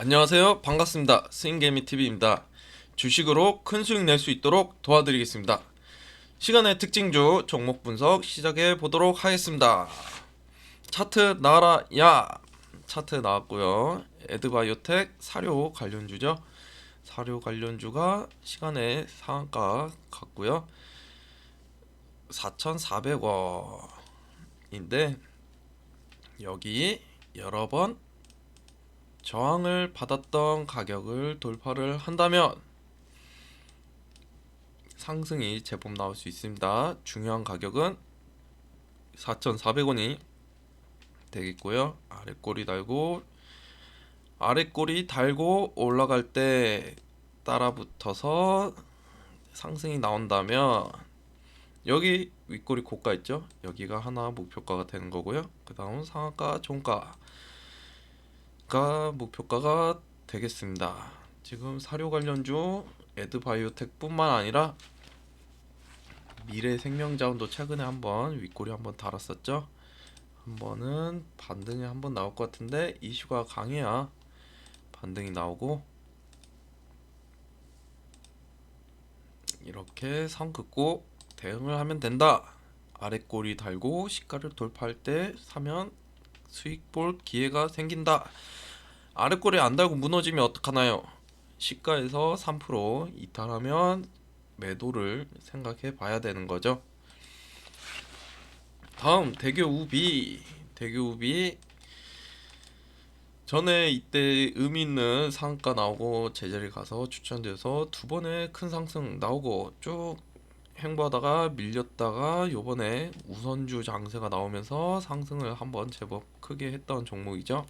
안녕하세요. 반갑습니다. 스윙개미TV입니다. 주식으로 큰 수익 낼 수 있도록 도와드리겠습니다. 시간의 특징주 종목 분석 시작해 보도록 하겠습니다. 차트 나와라 야 차트 나왔고요. 에드바이오텍 사료 관련주죠. 사료 관련주가 시간의 상한가 같고요. 4,400원인데 여기 여러 번 저항을 받았던 가격을 돌파를 한다면 상승이 제법 나올 수 있습니다. 중요한 가격은 4,400원이 되겠고요. 아래 꼬리 달고 아래 꼬리 달고 올라갈 때 따라 붙어서 상승이 나온다면 여기 윗꼬리 고가 있죠? 여기가 하나 목표가가 되는 거고요. 그 다음 상한가 종가 가 목표가가 되겠습니다. 지금 사료 관련주 에드바이오텍뿐만 아니라 미래생명자원도 최근에 한번 윗꼬리 한번 달았었죠. 한 번은 반등이 한번 나올 것 같은데 이슈가 강해야 반등이 나오고 이렇게 선 긋고 대응을 하면 된다. 아래 꼬리 달고 시가를 돌파할 때 사면 수익 볼 기회가 생긴다. 아래 꼬리 안 달고 무너지면 어떡하나요? 시가에서 3% 이탈하면 매도를 생각해 봐야 되는 거죠. 다음 대교 우비 대교 우비 전에 이때 의미 있는 상가 나오고 제자리 가서 추천돼서 두 번의 큰 상승 나오고 쭉 행보하다가 밀렸다가 요번에 우선주 장세가 나오면서 상승을 한번 제법 크게 했던 종목이죠.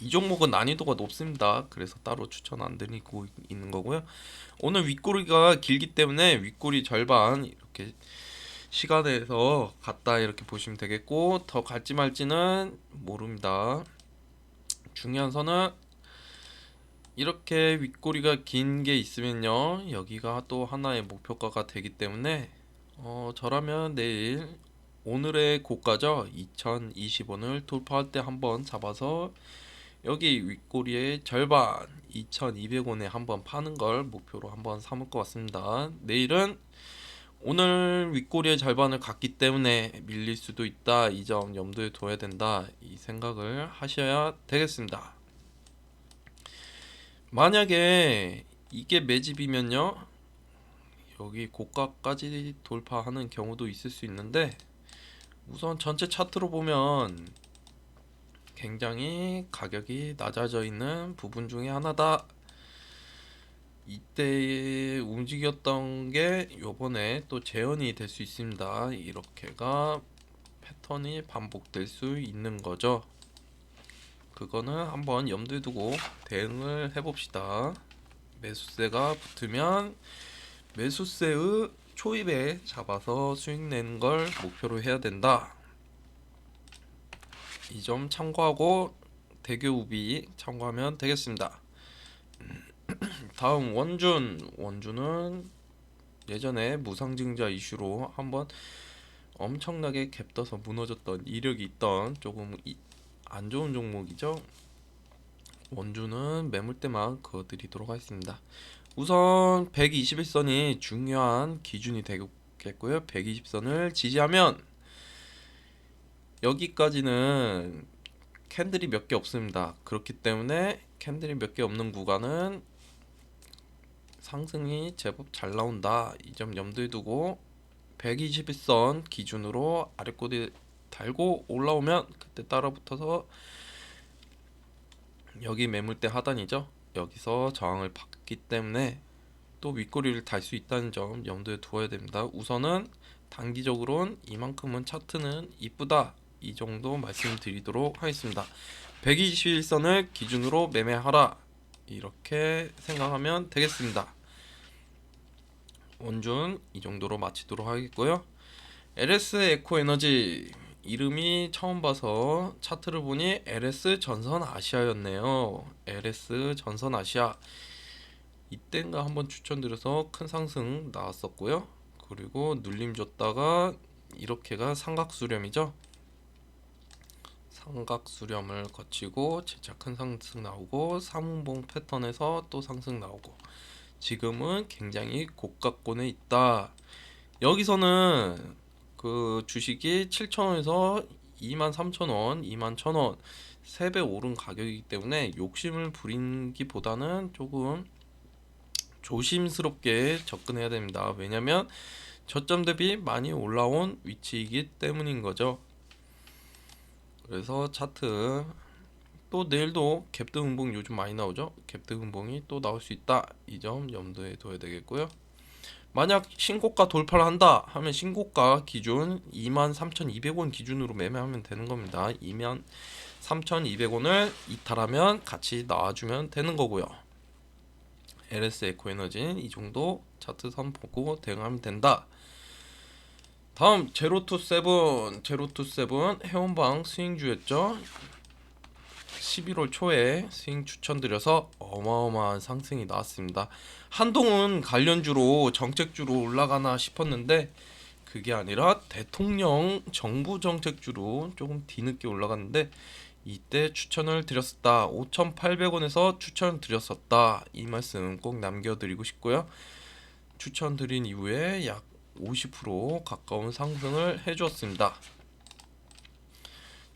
이 종목은 난이도가 높습니다. 그래서 따로 추천 안 드리고 있는 거고요. 오늘 윗꼬리가 길기 때문에 윗꼬리 절반 이렇게 시간에서 갔다 이렇게 보시면 되겠고 더 갈지 말지는 모릅니다. 중요한 선은 이렇게 윗꼬리가 긴 게 있으면요 여기가 또 하나의 목표가가 되기 때문에 어 저라면 내일 오늘의 고가죠? 2020원을 돌파할 때 한번 잡아서 여기 윗꼬리의 절반 2200원에 한번 파는 걸 목표로 한번 삼을 것 같습니다. 내일은 오늘 윗꼬리의 절반을 갔기 때문에 밀릴 수도 있다. 이 점 염두에 둬야 된다. 이 생각을 하셔야 되겠습니다 만약에 이게 매집이면요 여기 고가까지 돌파하는 경우도 있을 수 있는데 우선 전체 차트로 보면 굉장히 가격이 낮아져 있는 부분 중에 하나다. 이때 움직였던 게 요번에 또 재현이 될 수 있습니다. 이렇게가 패턴이 반복될 수 있는 거죠 그거는 한번 염두에 두고 대응을 해봅시다. 매수세가 붙으면 매수세의 초입에 잡아서 수익 내는 걸 목표로 해야 된다. 이 점 참고하고 대교 우비 참고하면 되겠습니다. 다음 원준 원준은 예전에 무상증자 이슈로 한번 엄청나게 갭떠서 무너졌던 이력이 있던 조금 이- 안 좋은 종목이죠. 원주는 매물대만 그어드리도록 하겠습니다. 우선 121선이 중요한 기준이 되겠고요. 120선을 지지하면 여기까지는 캔들이 몇 개 없습니다. 그렇기 때문에 캔들이 몇 개 없는 구간은 상승이 제법 잘 나온다. 이 점 염두에 두고 121선 기준으로 아래 꼬리 달고 올라오면 그때 따라 붙어서 여기 매물대 하단이죠. 여기서 저항을 받기 때문에 또 윗꼬리를 달 수 있다는 점 염두에 두어야 됩니다. 우선은 단기적으로는 이만큼은 차트는 이쁘다. 이 정도 말씀드리도록 하겠습니다. 121선을 기준으로 매매하라. 이렇게 생각하면 되겠습니다. 원준 이 정도로 마치도록 하겠고요. LS 에코 에너지 이름이 처음 봐서 차트를 보니 LS 전선 아시아였네요. LS 전선 아시아 이땐가 한번 추천드려서 큰 상승 나왔었고요. 그리고 눌림 줬다가 이렇게가 삼각수렴이죠. 삼각 수렴을 거치고 재차 큰 상승 나오고 삼운봉 패턴에서 또 상승 나오고 지금은 굉장히 고가권에 있다. 여기서는 그 주식이 7,000원에서 23,000원, 21,000원 3배 오른 가격이기 때문에 욕심을 부리기보다는 조금 조심스럽게 접근해야 됩니다. 왜냐면 저점 대비 많이 올라온 위치이기 때문인 거죠. 그래서 차트 또 내일도 갭드 음봉 요즘 많이 나오죠. 갭드 음봉이 또 나올 수 있다. 이 점 염두에 둬야 되겠고요. 만약 신고가 돌파를 한다 하면 신고가 기준 23,200원 기준으로 매매하면 되는 겁니다. 23,200원을 이탈하면 같이 나와주면 되는 거고요. LS 에코에너지는 이 정도 차트 선 보고 대응하면 된다. 다음 제로투 세븐 제로투 세븐 해운방 스윙주였죠. 11월 초에 스윙 추천드려서 어마어마한 상승이 나왔습니다. 한동은 관련주로 정책주로 올라가나 싶었는데 그게 아니라 대통령 정부 정책주로 조금 뒤늦게 올라갔는데 이때 추천을 드렸었다. 5,800원에서 추천 드렸었다. 이 말씀 꼭 남겨드리고 싶고요. 추천드린 이후에 약 50% 가까운 상승을 해주었습니다.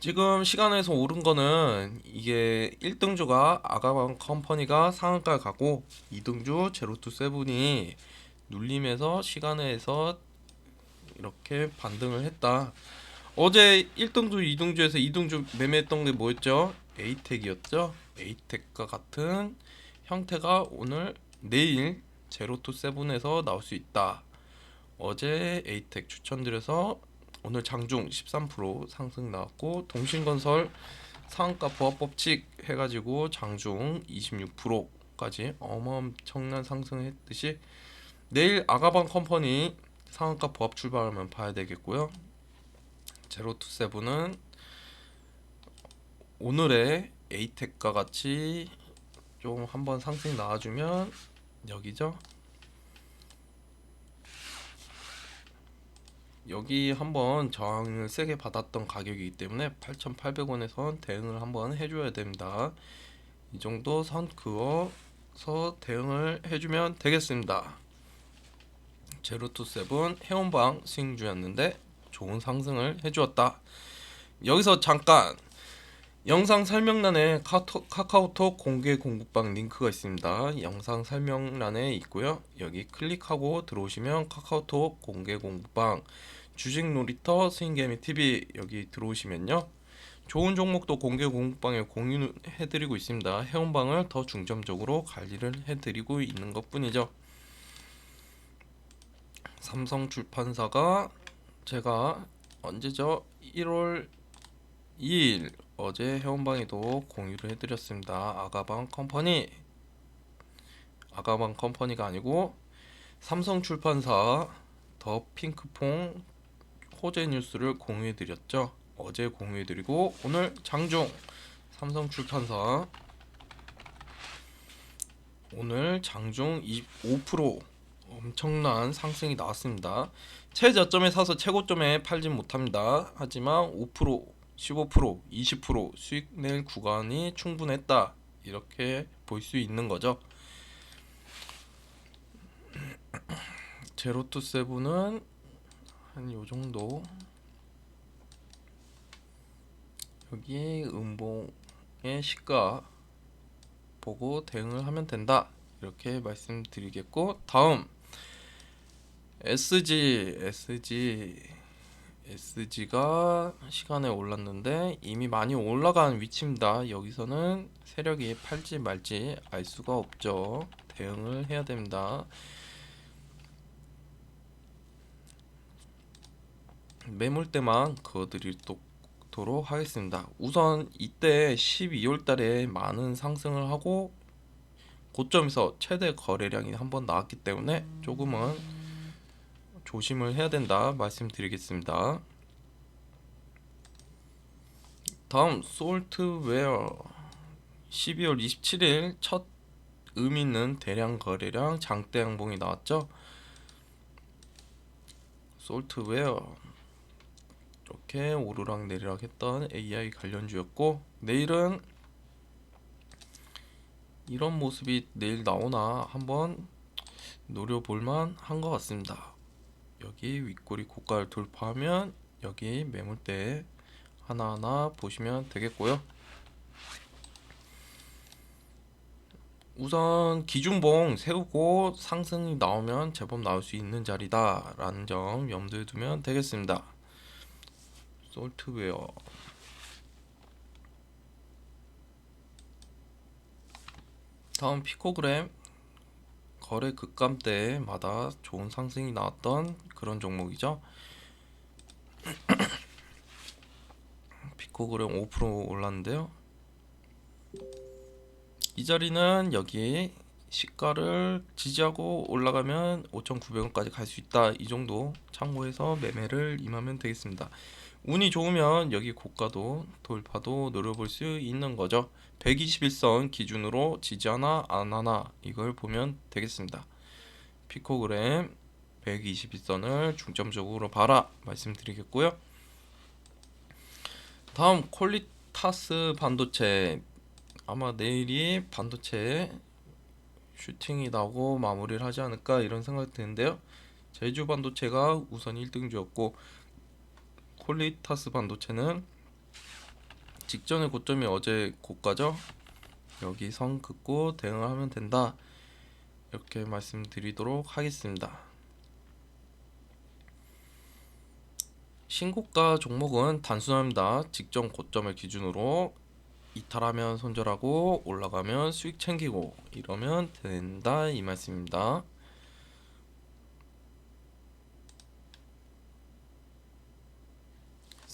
지금 시간에서 오른 거는 이게 1등주가 아가방 컴퍼니가 상한가 가고 2등주 제로투 세븐이 눌림에서 시간에서 이렇게 반등을 했다. 어제 1등주, 2등주에서 2등주 매매했던 게 뭐였죠? 에이텍이었죠. 에이텍과 같은 형태가 오늘 내일 제로투 세븐에서 나올 수 있다. 어제 에이텍 추천드려서 오늘 장중 13% 상승 나왔고 동신건설 상한가 보합 법칙 해가지고 장중 26%까지 어마어마한 상승했듯이 내일 아가방 컴퍼니 상한가 보합 출발하면 봐야 되겠고요. 제로투 세븐은 오늘의 에이텍과 같이 좀 한번 상승이 나와주면 여기죠. 여기 한번 저항을 세게 받았던 가격이기 때문에 8,800원에선 대응을 한번 해줘야 됩니다. 이 정도 선 그어서 대응을 해주면 되겠습니다. 제로투 세븐 해운방 스윙주였는데 좋은 상승을 해주었다. 여기서 잠깐 영상 설명란에 카토, 카카오 톡 공개 공부방 링크가 있습니다. 영상 설명란에 있고요. 여기 클릭하고 들어오시면 카카오톡 공개 공부방 주식 놀이터 스윙개미 TV 여기 들어오시면요. 좋은 종목도 공개 공부방에 공유해드리고 있습니다. 해운방을 더 중점적으로 관리를 해드리고 있는 것 뿐이죠. 삼성 출판사가 제가 언제죠? 1월 2일 어제 회원방에도 공유를 해드렸습니다. 아가방 컴퍼니 아가방 컴퍼니가 아니고 삼성 출판사 더 핑크퐁 호재 뉴스를 공유해드렸죠. 어제 공유해드리고 오늘 장중 삼성 출판사 오늘 장중 25% 엄청난 상승이 나왔습니다. 최저점에 사서 최고점에 팔진 못합니다. 하지만 5%, 15%, 20% 수익 낼 구간이 충분했다. 이렇게 볼 수 있는 거죠. 제로투 세븐은 한 요 정도 여기 음봉의 시가 보고 대응을 하면 된다. 이렇게 말씀드리겠고 다음 SG SG SG가 시간에 올랐는데 이미 많이 올라간 위치입니다. 여기서는 세력이 팔지 말지 알 수가 없죠. 대응을 해야 됩니다. 매물대만 그어드리도록 하겠습니다. 우선 이때 12월 달에 많은 상승을 하고 고점에서 최대 거래량이 한 번 나왔기 때문에 조금은 조심을 해야 된다 말씀드리겠습니다. 다음 솔트웨어 12월 27일 첫 의미 있는 대량 거래량 장대 양봉이 나왔죠. 솔트웨어 이렇게 오르락 내리락 했던 AI 관련주였고 내일은 이런 모습이 내일 나오나 한번 노려볼만 한 것 같습니다. 여기 윗꼬리 고가를 돌파하면 여기 매물대 하나하나 보시면 되겠고요. 우선 기준봉 세우고 상승이 나오면 제법 나올 수 있는 자리다라는 점 염두에 두면 되겠습니다. 솔트웨어 다음 피코그램 거래 급감 때마다 좋은 상승이 나왔던 그런 종목이죠. 피코그램 5% 올랐는데요. 이 자리는 여기 시가를 지지하고 올라가면 5,900원까지 갈 수 있다. 이 정도 참고해서 매매를 임하면 되겠습니다. 운이 좋으면 여기 고가도 돌파도 노려볼 수 있는 거죠. 121선 기준으로 지지하나 안 하나 이걸 보면 되겠습니다. 피코그램 121선을 중점적으로 봐라 말씀드리겠고요. 다음 콜리타스 반도체 아마 내일이 반도체 슈팅이 나고 마무리를 하지 않을까 이런 생각이 드는데요. 제주 반도체가 우선 1등주였고 콜리타스 반도체는 직전의 고점이 어제 고가죠. 여기 선 긋고 대응을 하면 된다. 이렇게 말씀드리도록 하겠습니다. 신고가 종목은 단순합니다. 직전 고점을 기준으로 이탈하면 손절하고 올라가면 수익 챙기고 이러면 된다 이 말씀입니다.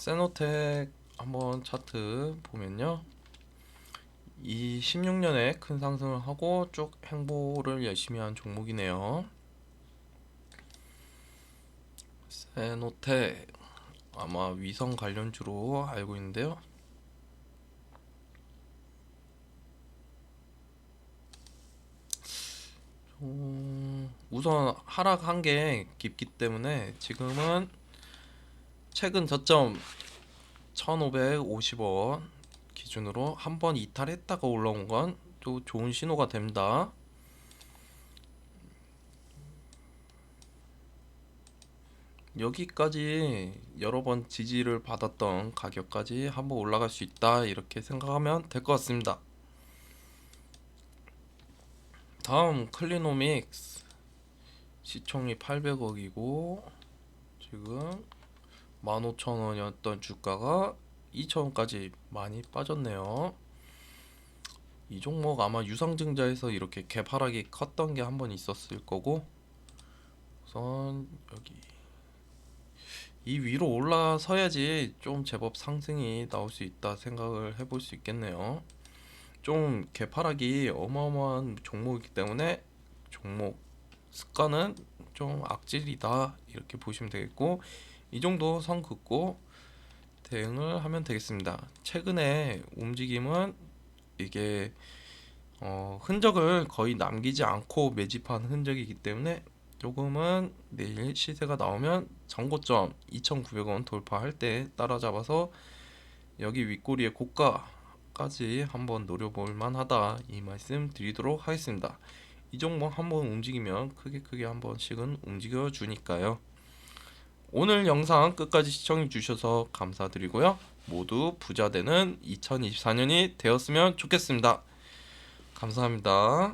세노텍 한번 차트 보면요. 이 16년에 큰 상승을 하고 쭉 행보를 열심히 한 종목이네요. 세노텍 아마 위성 관련주로 알고 있는데요. 음, 우선 하락한 게 깊기 때문에 지금은 최근 저점 1550원 기준으로 한 번 이탈했다가 올라온 건 또 좋은 신호가 됩니다. 여기까지 여러 번 지지를 받았던 가격까지 한번 올라갈 수 있다 이렇게 생각하면 될 것 같습니다. 다음 클리노믹스 시총이 800억이고 지금 15,000원이었던 주가가 2,000원까지 많이 빠졌네요. 이 종목 아마 유상증자에서 이렇게 갭 하락이 컸던 게 한 번 있었을 거고 우선 여기 이 위로 올라서야지 좀 제법 상승이 나올 수 있다 생각을 해볼 수 있겠네요. 좀 개파락이 어마어마한 종목이기 때문에 종목 습관은 좀 악질이다 이렇게 보시면 되겠고 이 정도 선 긋고 대응을 하면 되겠습니다. 최근에 움직임은 이게 어, 흔적을 거의 남기지 않고 매집한 흔적이기 때문에 조금은 내일 시세가 나오면 전고점 2,900원 돌파할 때 따라잡아서 여기 윗꼬리에 고가까지 한번 노려볼 만하다 이 말씀 드리도록 하겠습니다. 이 종목 한번 움직이면 크게 크게 한 번씩은 움직여 주니까요. 오늘 영상 끝까지 시청해 주셔서 감사드리고요. 모두 부자 되는 2024년이 되었으면 좋겠습니다. 감사합니다.